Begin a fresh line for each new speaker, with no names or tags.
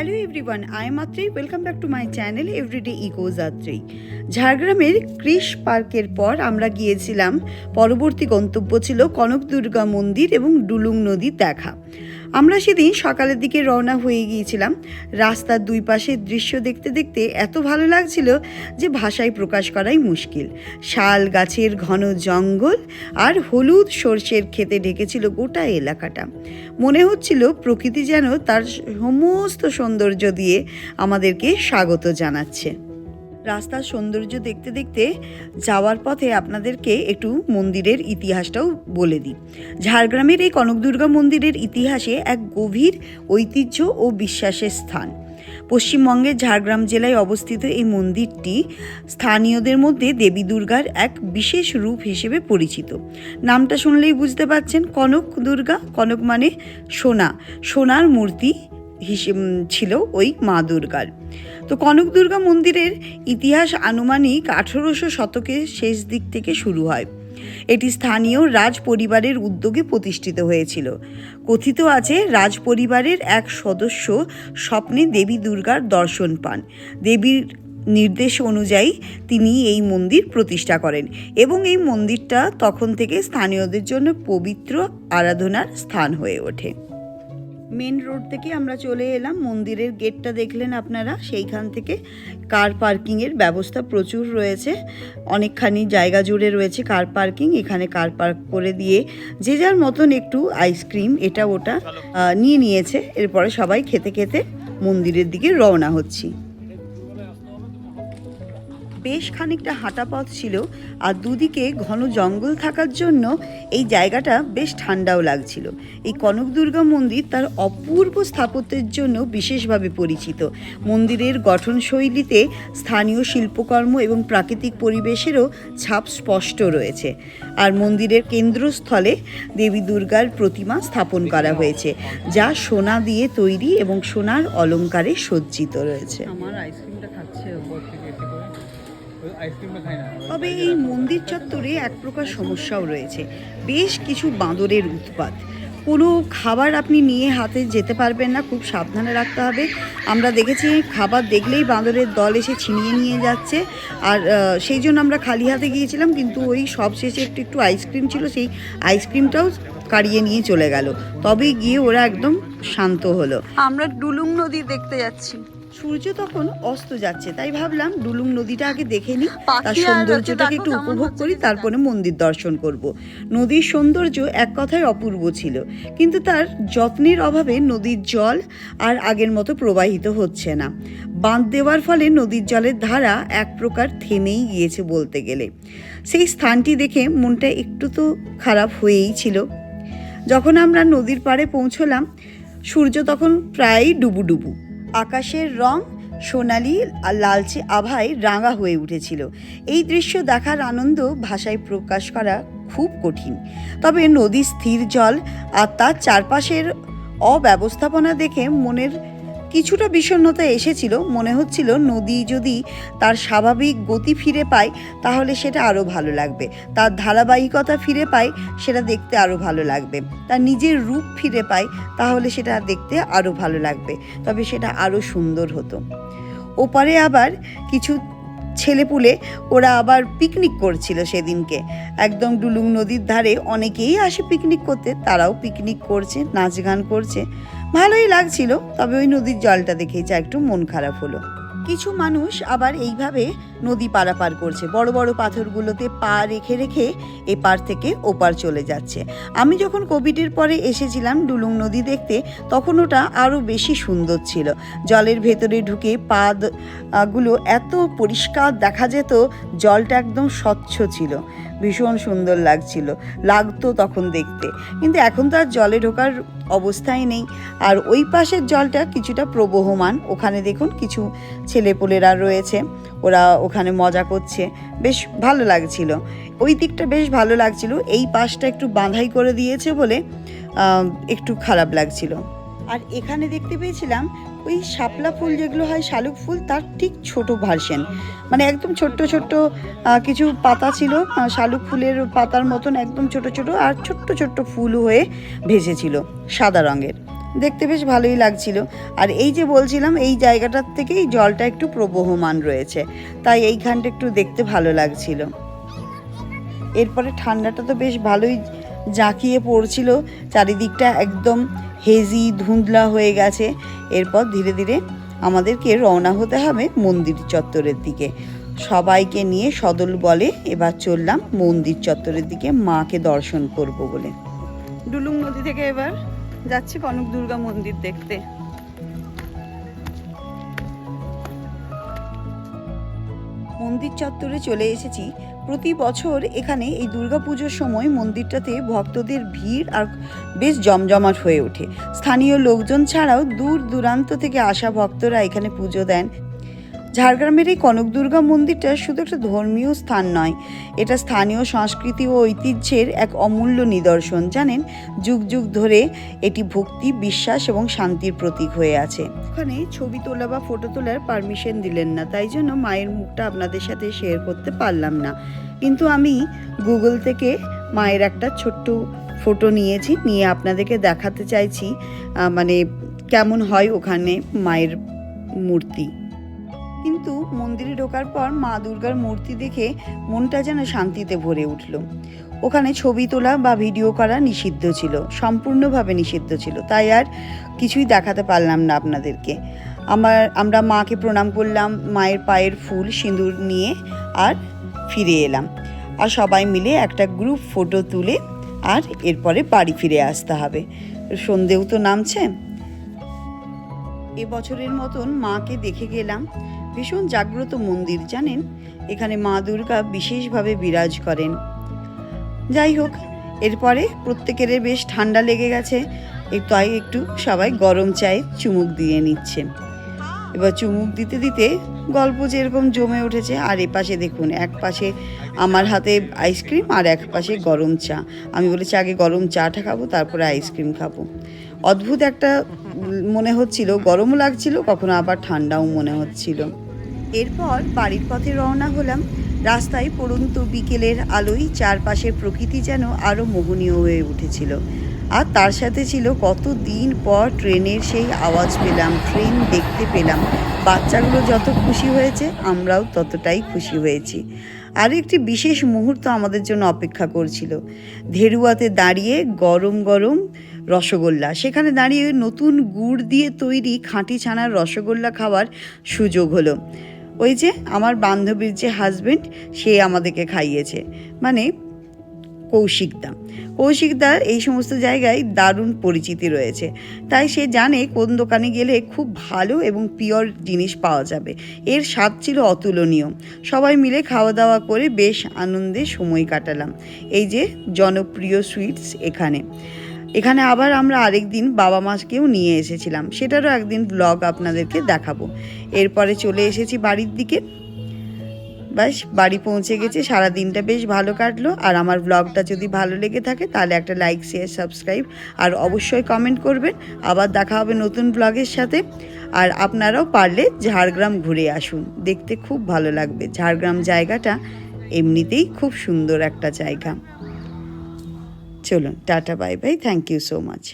Hello everyone, I am Atrayee welcome back to my channel everyday eco Jatri. ঝাড়গ্রামের ক্রিশ পার্কের পর আমরা গিয়েছিলাম, পরবর্তী গন্তব্য ছিল কনক দুর্গা মন্দির এবং ডুলুং নদী দেখা। আমরা সেদিন সকালের দিকে রওনা হয়ে গিয়েছিলাম। রাস্তার দুই পাশের দৃশ্য দেখতে দেখতে এত ভালো লাগছিল যে ভাষায় প্রকাশ করাই মুশকিল। শাল গাছের ঘন জঙ্গল আর হলুদ সর্ষের খেতে ঢেকেছিল গোটা এলাকাটা। মনে হচ্ছিল প্রকৃতি যেন তার সমস্ত সৌন্দর্য দিয়ে আমাদেরকে স্বাগত জানাচ্ছে। রাস্তার সৌন্দর্য দেখতে দেখতে যাওয়ার পথে আপনাদেরকে একটু মন্দিরের ইতিহাসটাও বলে দিই। ঝাড়গ্রামের এই কনকদুর্গা মন্দিরের ইতিহাসে এক গভীর ঐতিহ্য ও বিশ্বাসের স্থান। পশ্চিমবঙ্গের ঝাড়গ্রাম জেলায় অবস্থিত এই মন্দিরটি স্থানীয়দের মধ্যে দেবী দুর্গার এক বিশেষ রূপ হিসেবে পরিচিত। নামটা শুনলেই বুঝতে পারছেন কনক দুর্গা কনক মানে সোনা, সোনার মূর্তি হিসেব ছিল ওই মা দুর্গার। তো কনক দুর্গা মন্দিরের ইতিহাস আনুমানিক আঠেরোশো শতকের শেষ দিক থেকে শুরু হয়। এটি স্থানীয় রাজ পরিবারের উদ্যোগে প্রতিষ্ঠিত হয়েছিল। কথিত আছে, রাজ পরিবারের এক সদস্য স্বপ্নে দেবী দুর্গার দর্শন পান। দেবীর নির্দেশ অনুযায়ী তিনি এই মন্দির প্রতিষ্ঠা করেন এবং এই মন্দিরটা তখন থেকে স্থানীয়দের জন্য পবিত্র আরাধনার স্থান হয়ে ওঠে। মেন রোড থেকে আমরা চলে এলাম। মন্দিরের গেটটা দেখলেন আপনারা। সেইখান থেকে কার পার্কিংয়ের ব্যবস্থা প্রচুর রয়েছে। অনেকখানি জায়গা জুড়ে রয়েছে কার পার্কিং এখানে কার পার্ক করে দিয়ে যে যার মতন একটু আইসক্রিম এটা ওটা নিয়ে নিয়েছে। এরপরে সবাই খেতে খেতে মন্দিরের দিকে রওনা হচ্ছি। বেশ খানিকটা হাঁটা পথ ছিল আর দুদিকে ঘন জঙ্গল থাকার জন্য এই জায়গাটা বেশ ঠান্ডাও লাগছিল। এই কনক দুর্গা মন্দির তার অপূর্ব স্থাপত্যের জন্য বিশেষভাবে পরিচিত। মন্দিরের গঠনশৈলীতে স্থানীয় শিল্পকর্ম এবং প্রাকৃতিক পরিবেশেরও ছাপ স্পষ্ট রয়েছে আর মন্দিরের কেন্দ্রস্থলে দেবী দুর্গার প্রতিমা স্থাপন করা হয়েছে, যা সোনা দিয়ে তৈরি এবং সোনার অলংকারে সজ্জিত রয়েছে।
আমার আইসক্রিমটা খাচ্ছে
তবে এই মন্দির চত্বরে এক প্রকার সমস্যাও রয়েছে। বেশ কিছু বাঁদরের উৎপাত। কোনো খাবার আপনি নিয়ে হাতে যেতে পারবেন না খুব সাবধানে রাখতে হবে। আমরা দেখেছি খাবার দেখলেই বাঁদরের দল এসে ছিনিয়ে নিয়ে যাচ্ছে। আর সেই জন্য আমরা খালি হাতে গিয়েছিলাম কিন্তু ওই সব শেষে একটু একটু আইসক্রিম ছিল সেই আইসক্রিমটাও কাড়িয়ে নিয়ে চলে গেল। তবে গিয়ে ওরা একদম শান্ত হলো।
আমরা ডুলুং নদী দেখতে যাচ্ছি।
সূর্য তখন অস্ত যাচ্ছে তাই ভাবলাম ডুলুং নদীটা আগে দেখে নিই তার সৌন্দর্যটাকে একটু উপভোগ করি তারপরে মন্দির দর্শন করব। নদীর সৌন্দর্য এক কথায় অপূর্ব ছিল কিন্তু তার যত্নের অভাবে নদীর জল আর আগের মতো প্রবাহিত হচ্ছে না। বাঁধ দেওয়ার ফলে নদীর জলের ধারা এক প্রকার থেমেই গিয়েছে বলতে গেলে। সেই স্থানটি দেখে মনটা একটু তো খারাপ হয়েই ছিল। যখন আমরা নদীর পাড়ে পৌঁছলাম সূর্য তখন প্রায় ডুবুডুবু। আকাশের রং সোনালি আর লালচে আভায় রাঙা হয়ে উঠেছিল। এই দৃশ্য দেখার আনন্দ ভাষায় প্রকাশ করা খুব কঠিন। তবে নদীর স্থির জল আর তার চারপাশের অব্যবস্থাপনা দেখে মনের কিছুটা বিষণ্ণতা এসেছিল, মনে হচ্ছিল নদী যদি তার স্বাভাবিক গতি ফিরে পায়, তাহলে সেটা আরও ভালো লাগবে। তার ধারাবাহিকতা ফিরে পায়, সেটা দেখতে আরও ভালো লাগবে। তার নিজের রূপ ফিরে পায়, তাহলে সেটা দেখতে আরও ভালো লাগবে। তবে সেটা আরও সুন্দর হতো। ওপারে আবার কিছু ছেলেপুলে ওরা আবার পিকনিক করছিল সেদিনকে। একদম ডুলুং নদীর ধারে অনেকেই আসে পিকনিক করতে, তারাও পিকনিক করছে, নাচ গান করছে। ভালোই লাগছিল, তবে ওই নদীর জলটা দেখেই যা একটু মন খারাপ হলো। কিছু মানুষ আবার এইভাবে নদী পারাপার করছে। বড় বড় পাথরগুলোতে পা রেখে রেখে এপার থেকে ওপার চলে যাচ্ছে। আমি যখন কোভিডের পরে এসেছিলাম ডুলুং নদী দেখতে, তখন ওটা আরও বেশি সুন্দর ছিল। জলের ভেতরে ঢুকে পা গুলো এত পরিষ্কার দেখা যেত, জলটা একদম স্বচ্ছ ছিল। ভীষণ সুন্দর লাগছিল, লাগতো তখন দেখতে। কিন্তু এখন তো আর জলে ঢোকার অবস্থাই নেই। আর ওই পাশের জলটা কিছুটা প্রবহমান। ওখানে দেখুন কিছু ছেলেপুলেরা রয়েছে, ওরা ওখানে মজা করছে। বেশ ভালো লাগছিল। ওই দিকটা বেশ ভালো লাগছিল। এই পাশটা একটু বাঁধাই করে দিয়েছে বলে একটু খারাপ লাগছিল। আর এখানে দেখতে পেয়েছিলাম ওই শাপলা ফুল যেগুলো হয়, শালুক ফুল, তার ঠিক ছোট ভার্সন মানে একদম ছোট্ট ছোট্ট কিছু পাতা ছিল শালুক ফুলের পাতার মতন একদম ছোট ছোট আর ছোট্ট ছোট্ট ফুল হয়ে ভেসেছিল সাদা রঙের। দেখতে বেশ ভালোই লাগছিল। আর এই যে বলছিলাম, এই জায়গাটার থেকেই জলটা একটু প্রবহমান রয়েছে। তাই এইখানটা একটু দেখতে ভালো লাগছিল। এরপরে ঠান্ডাটা তো বেশ ভালোই জাঁকিয়ে পড়ছিল, চারিদিকটা একদম হেজি ধুঁধলা হয়ে গেছে। এরপর ধীরে ধীরে আমাদেরকে রওনা হতে হবে মন্দির চত্বরের দিকে। সবাইকে নিয়ে সদল বলে এবার চললাম মন্দির চত্বরের দিকে মাকে দর্শন করব বলে। ডুলুং নদী থেকে এবার যাচ্ছি কনক দুর্গা মন্দির দেখতে। মন্দির চত্বরে চলে এসেছি প্রতি বছর এখানে এই দুর্গাপুজোর সময় মন্দিরটাতে ভক্তদের ভিড় আর বেশ জমজমাট হয়ে ওঠে। স্থানীয় লোকজন ছাড়াও দূর দূরান্ত থেকে আসা ভক্তরা এখানে পুজো দেন। ঝাড়গ্রামের এই কনক দুর্গা মন্দিরটা শুধু একটা ধর্মীয় স্থান নয়, এটা স্থানীয় সংস্কৃতি ও ঐতিহ্যের এক অমূল্য নিদর্শন, জানেন? যুগ যুগ ধরে এটি ভক্তি, বিশ্বাস এবং শান্তির প্রতীক হয়ে আছে। ওখানে ছবি তোলা বা ফটো তোলার পারমিশন দিলেন না, তাই জন্য মায়ের মুখটা আপনাদের সাথে শেয়ার করতে পারলাম না। কিন্তু আমি গুগল থেকে মায়ের একটা ছোট্ট ফটো নিয়েছি, নিয়ে আপনাদেরকে দেখাতে চাইছি মানে কেমন হয় ওখানে মায়ের মূর্তি। কিন্তু মন্দিরে ঢোকার পর মা দুর্গার মূর্তি দেখে মনটা যেন শান্তিতে ভরে উঠল। ওখানে ছবি তোলা বা ভিডিও করা নিষিদ্ধ ছিল, সম্পূর্ণভাবে নিষিদ্ধ ছিল। তাই আর কিছুই দেখাতে পারলাম না আপনাদেরকে। আমার, আমরা মাকে প্রণাম করলাম, মায়ের পায়ের ফুল, সিঁদুর নিয়ে আর ফিরে এলাম। আর সবাই মিলে একটা গ্রুপ ফটো তুলে আর এরপরে বাড়ি ফিরে আসতে হবে। সন্ধেও তো নামছে। এবছরের মতন মাকে দেখে গেলাম। ভীষণ জাগ্রত মন্দির, জানেন? এখানে মা দুর্গা বিশেষভাবে বিরাজ করেন। যাই হোক, এরপরে প্রত্যেকের বেশ ঠান্ডা লেগে গেছে। তাই একটু সবাই গরম চায়ে চুমুক দিয়ে নিচ্ছে। এবার চুমুক দিতে দিতে গল্প যেরকম জমে উঠেছে, আর এপাশে দেখুন, এক পাশে আমার হাতে আইসক্রিম আর এক পাশে গরম চা। আমি বলেছি, আগে গরম চাটা খাব, তারপরে আইসক্রিম খাব। অদ্ভুত একটা মনে হচ্ছিল, গরমও লাগছিল, কখনো আবার ঠান্ডাও মনে হচ্ছিল। এরপর বাড়ির পথে রওনা হলাম। রাস্তায় পড়ন্ত বিকেলের আলোয় চারপাশের প্রকৃতি যেন আরও মোহনীয় হয়ে উঠেছিল। আর তার সাথে ছিল কত দিন পর ট্রেনের সেই আওয়াজ পেলাম, ট্রেন দেখতে পেলাম। বাচ্চাগুলো যত খুশি হয়েছে, আমরাও ততটাই খুশি হয়েছি। আর একটি বিশেষ মুহূর্ত আমাদের জন্য অপেক্ষা করছিল। ধেরুয়াতে দাঁড়িয়ে গরম গরম রসগোল্লা। সেখানে দাঁড়িয়ে নতুন গুড় দিয়ে তৈরি খাঁটি ছানার রসগোল্লা খাওয়ার সুযোগ হলো। ওই যে আমার বান্ধবীর যে হাজবেন্ড সে আমাদেরকে খাইয়েছে। মানে কৌশিকদা কৌশিকদার এই সমস্ত জায়গায় দারুণ পরিচিতি রয়েছে। তাই সে জানে কোন দোকানে গেলে খুব ভালো এবং পিওর জিনিস পাওয়া যাবে। এর স্বাদ ছিল অতুলনীয়। সবাই মিলে খাওয়া দাওয়া করে বেশ আনন্দে সময় কাটালাম। এই যে জনপ্রিয় সুইটস এখানে। এখানে আবার আমরা আরেক দিন বাবা মাকেও নিয়ে এসেছিলাম। সেটারও একদিন ব্লগ আপনাদেরকে দেখাবো। এরপরে চলে এসেছি বাড়ির দিকে। ব্যাস বাড়ি পৌঁছে গেছে সারা দিনটা বেশ ভালো কাটলো। আর আমার ব্লগটা যদি ভালো লেগে থাকে, তাহলে একটা লাইক শেয়ার সাবস্ক্রাইব আর অবশ্যই কমেন্ট করবেন। আবার দেখা হবে নতুন ব্লগের সাথে। আর আপনারাও পারলে ঝাড়গ্রাম ঘুরে আসুন। দেখতে খুব ভালো লাগবে। ঝাড়গ্রাম জায়গাটা এমনিতেই খুব সুন্দর একটা জায়গা। চলুন tata bye bye thank you so much